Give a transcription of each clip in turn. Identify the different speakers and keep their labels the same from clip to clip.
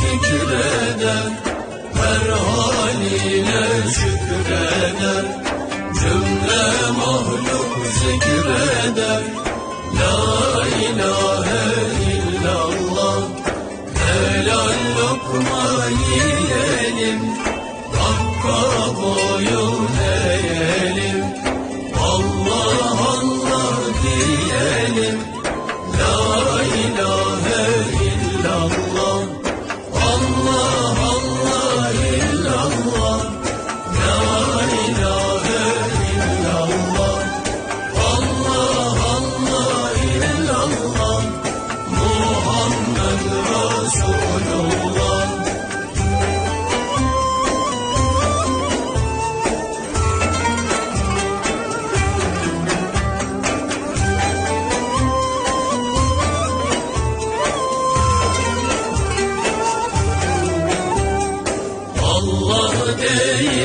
Speaker 1: fikreder Her haline şükreder Cümle mahluk zikreder La ilahe illallah Helal lokma yiyelim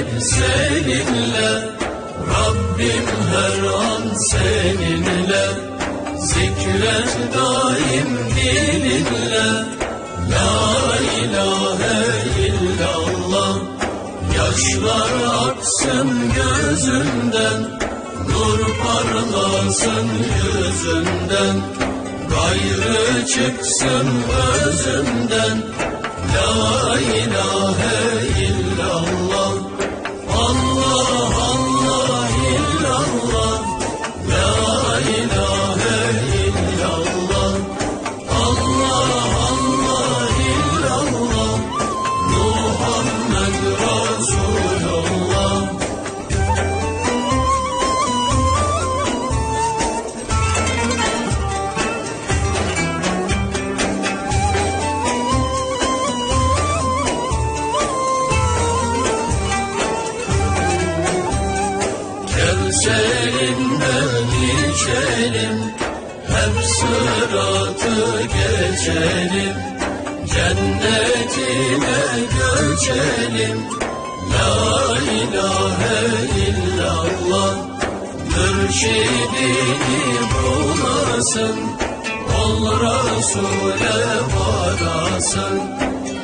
Speaker 1: deyip seninle. Rabbim her an seninle. Zikret daim dilinle. La ilahe illallah. Yaşlar aksın gözünden. Nur parlasın yüzünden. Gayrı çıksın özünden. La ilahe Kevserinden içelim Hep sıratı geçelim. Cennetine göçelim. La ilahe illallah Mürşidini bulasın. Ol Resul'e varasın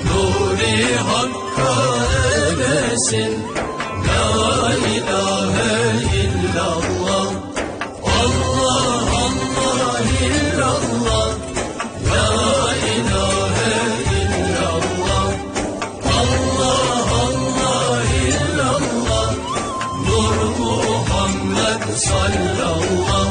Speaker 1: Nuri Hakk'a eresin La ilahe صلوا